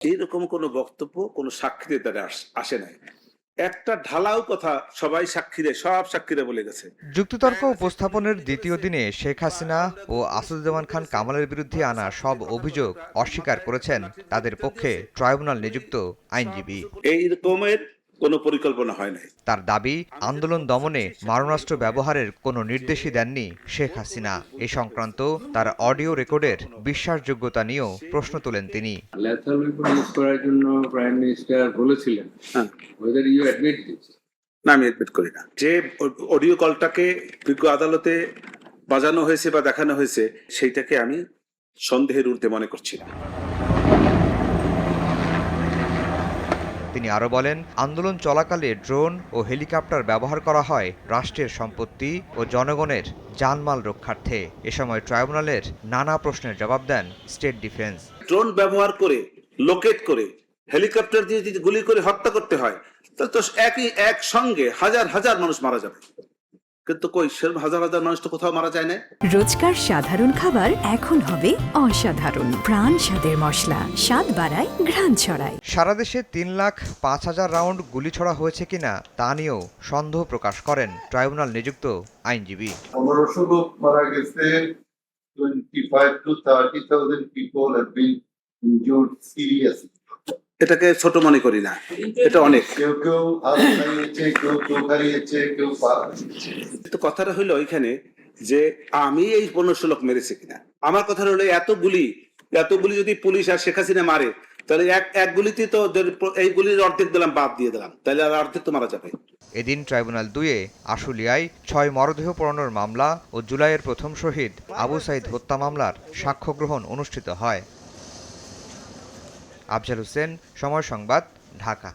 এইরকম কোনো বক্তব্য কোনো সাক্ষীদের দ্বারা আসে নাই। একটা ঢালাও কথা সবাই সাক্ষীরে সব সাক্ষীরা বলে গেছে। যুক্তিতর্ক উপস্থাপনের দ্বিতীয় দিনে শেখ হাসিনা ও আসাদুজ্জামান খান কামালের বিরুদ্ধে আনা সব অভিযোগ অস্বীকার করেছেন তাদের পক্ষে ট্রাইব্যুনাল নিযুক্ত আইনজীবী। এই রকমের কোনো পরিকল্পনা হয় নাই। তার দাবি আন্দোলন দমনে মারণাস্ত্র ব্যবহারের কোনো নির্দেশই দেননি শেখ হাসিনা। এ সংক্রান্ত তার অডিও রেকর্ডের বিশ্বাসযোগ্যতা নিয়েও প্রশ্ন তোলেন তিনি। ল্যাথাল ওয়েপন ইউজ করার জন্য প্রাইম মিনিস্টার বলেছিলেন। হ্যাঁ। ওয়েদার ইউ অ্যাডমিট দিস না আমি এডমিট করি না। যে অডিও কলটাকে বিজ্ঞ আদালতে বাজানো হয়েছে বা দেখানো হয়েছে সেইটাকে আমি সন্দেহের ঊর্ধ্বে মনে করছি না। তিনি আরও বলেন, আন্দোলন চলাকালে ড্রোন ও হেলিকপ্টার ব্যবহার করা হয় রাষ্ট্রের সম্পত্তি ও জনগণের জানমাল রক্ষার্থে। এ সময় ট্রাইব্যুনালের নানা প্রশ্নের জবাব দেন স্টেট ডিফেন্স। ড্রোন ব্যবহার করে, লোকেট করে, হেলিকপ্টার দিয়ে যদি গুলি করে হত্যা করতে হয় তো একই এক সঙ্গে হাজার হাজার মানুষ মারা যাবে। কিন্তু কই সেরকম হাজার হাজার মানুষ তো কোথাও মারা যায় না রোজকার সাধারণ খাবার এখন হবে অসাধারণ। প্রাণ স্বাদের মশলা স্বাদ বাড়ায় ঘ্রাণ ছড়ায়। সারা দেশে তিন লাখ পাঁচ হাজার রাউন্ড গুলি ছড়া হয়েছে কিনা তা নিয়েও সন্দেহ প্রকাশ করেন ট্রাইব্যুনাল নিযুক্ত আইনজীবী। পনেরোশো লোক মারা গেছে twenty five to thirty thousand people have been injured seriously এটাকে ছোট মনে করি না। এটা অনেক। কেউ কেউ হাত কেউ হারিয়েছে কেউ তো কথাটা হইল ওইখানে যে আমি এই পনেরোশো লোক মেরেছি কিনা। আমার কথা হলো এত গুলি এত গুলি যদি পুলিশ আর শেখ হাসিনা মারে তাহলে এক এক গুলিতে তো এই গুলির অর্ধেক দিলাম বাদ দিয়ে দিলাম। তাহলে আর অর্ধেক তো মারা যাবে। এদিন ট্রাইব্যুনাল দুয়ে আশুলিয়ায় ছয় মরদেহ পোড়ানোর মামলা ও জুলাইয়ের প্রথম শহীদ আবু সাইদ হত্যা মামলার সাক্ষ্য গ্রহণ অনুষ্ঠিত হয়। আফজাল হোসেন সময় সংবাদ ঢাকা।